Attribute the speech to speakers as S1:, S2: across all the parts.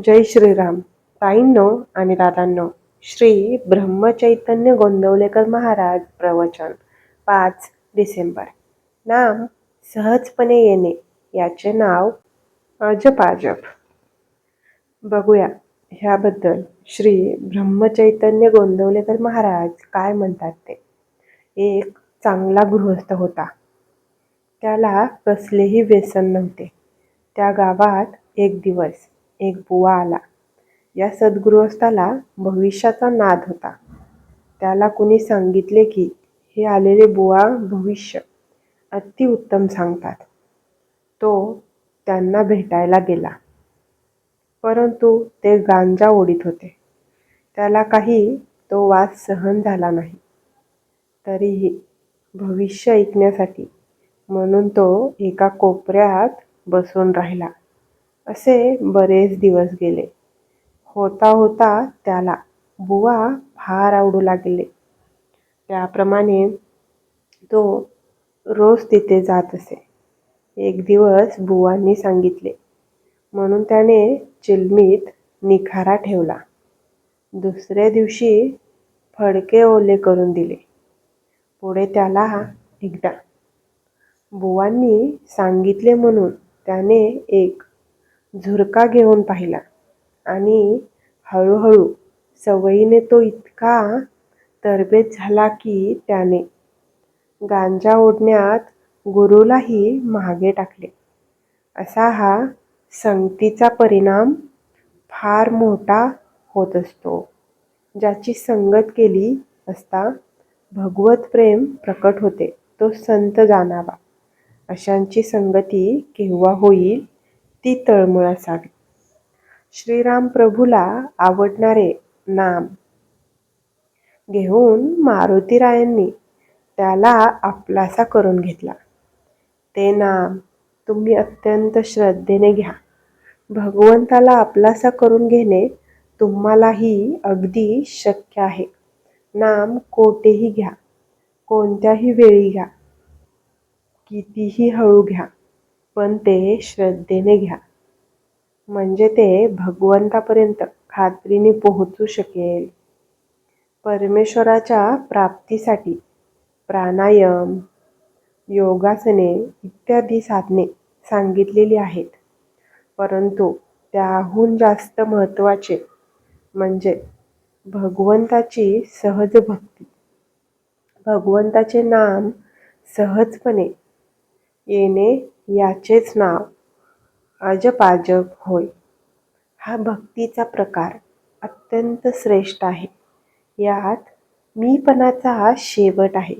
S1: जय श्रीराम. ताईंनो आणि दादांनो श्री ब्रह्मचैतन्य गोंदवलेकर महाराज प्रवचन पाच डिसेंबर. नाम सहजपणे येणे याचे नाव अजपाजप. बघूया ह्याबद्दल श्री ब्रह्मचैतन्य गोंदवलेकर महाराज काय म्हणतात ते. एक चांगला गृहस्थ होता. त्याला कसलेही व्यसन नव्हते. त्या गावात एक दिवस एक बुवा आला. या सद्गृहस्थाला भविष्याचा नाद होता. त्याला कुणी सांगितले की हे आलेले बुवा भविष्य अतिउत्तम सांगतात. तो त्यांना भेटायला गेला. परंतु ते गांजा ओढीत होते. त्याला काही तो वास सहन झाला नाही. तरीही भविष्य ऐकण्यासाठी म्हणून तो एका कोपऱ्यात बसून राहिला. असे बरेच दिवस गेले. होता होता त्याला बुवा फार आवडू लागले. त्याप्रमाणे तो रोज तिथे जात असे. एक दिवस बुवांनी सांगितले. म्हणून त्याने चिलमीत निखारा ठेवला. दुसऱ्या दिवशी फडके ओले करून दिले. पुढे त्याला एकदा बुवांनी सांगितले म्हणून त्याने एक झुरका घेऊन पाहिला. आणि हळूहळू सवयीने तो इतका तरबेज झाला की त्याने गांजा ओढण्यात गुरुलाही मागे टाकले. असा हा संगतीचा परिणाम फार मोठा होत असतो ज्याची संगत केली असता भगवत प्रेम प्रकट होते तो संत जाणावा. अशांची संगती केव्हा होईल? ती तळमळ असावी श्रीराम प्रभूला आवडणारे नाम घेऊन मारुतीरायांनी त्याला आपलासा करून घेतला. ते नाम तुम्ही अत्यंत श्रद्धेने घ्या. भगवंताला आपलासा करून घेणे तुम्हालाही अगदी शक्य आहे. नाम कोठेही घ्या. कोणत्याही वेळी घ्या. कितीही हळू घ्या. पण ते श्रद्धेने घ्या. म्हणजे ते भगवंतापर्यंत खात्रीने पोहोचू शकेल. परमेश्वराच्या प्राप्तीसाठी प्राणायाम योगासने इत्यादी साधने सांगितलेली आहेत. परंतु त्याहून जास्त महत्त्वाचे म्हणजे भगवंताची सहज भक्ती. भगवंताचे नाम सहजपणे येणे याचेच नाव अजपाजप होय. हा भक्तीचा प्रकार अत्यंत श्रेष्ठ आहे. यात मीपणाचा शेवट आहे.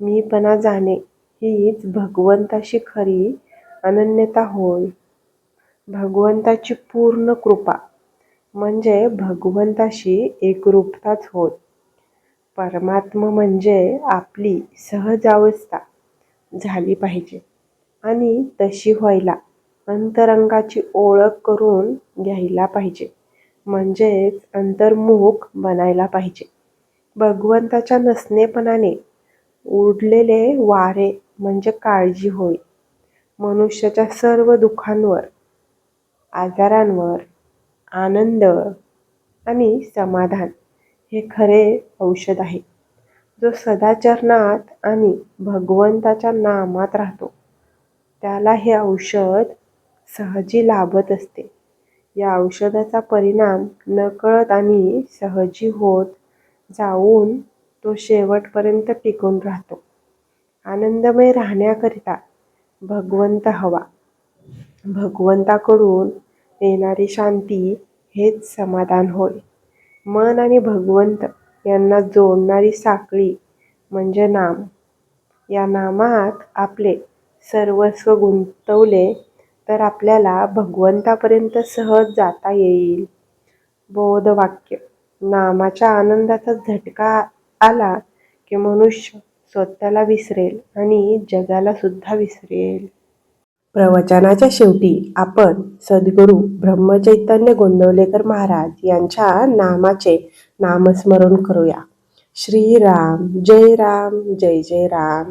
S1: मीपणा जाणे हीच भगवंताशी खरी अनन्यता होय. भगवंताची पूर्ण कृपा म्हणजे भगवंताशी एकरूपताच होय. परमात्मा म्हणजे आपली सहजावस्था झाली पाहिजे. आणि तशी व्हायला. अंतरंगाची ओळख करून घ्यायला पाहिजे. म्हणजेच अंतर्मुख बनायला पाहिजे. भगवंताच्या नसणेपणाने उडलेले वारे म्हणजे काळजी होय. मनुष्याच्या सर्व दुःखांवर आजारांवर आनंद आणि समाधान हे खरे औषध आहे. जो सदाचरणात आणि भगवंताच्या नामात राहतो. त्याला हे औषध सहजी लाभत असते. या औषधाचा परिणाम नकळत आणि सहजी होत जाऊन तो शेवटपर्यंत टिकून राहतो. आनंदमय राहण्याकरिता भगवंत हवा. भगवंताकडून येणारी शांती हेच समाधान होय. मन आणि भगवंत यांना जोडणारी साखळी म्हणजे नाम. या नामात आपले सर्वस्व गुंतवले तर आपल्याला भगवंतापर्यंत सहज जाता येईल. बोधवाक्य. नामाच्या आनंदाचा झटका आला की मनुष्य स्वतःला विसरेल आणि जगाला सुद्धा विसरेल. प्रवचनाच्या शेवटी आपण सद्गुरू ब्रह्मचैतन्य गोंदवलेकर महाराज यांच्या नामाचे नामस्मरण करूया. श्रीराम जय राम जय जय राम.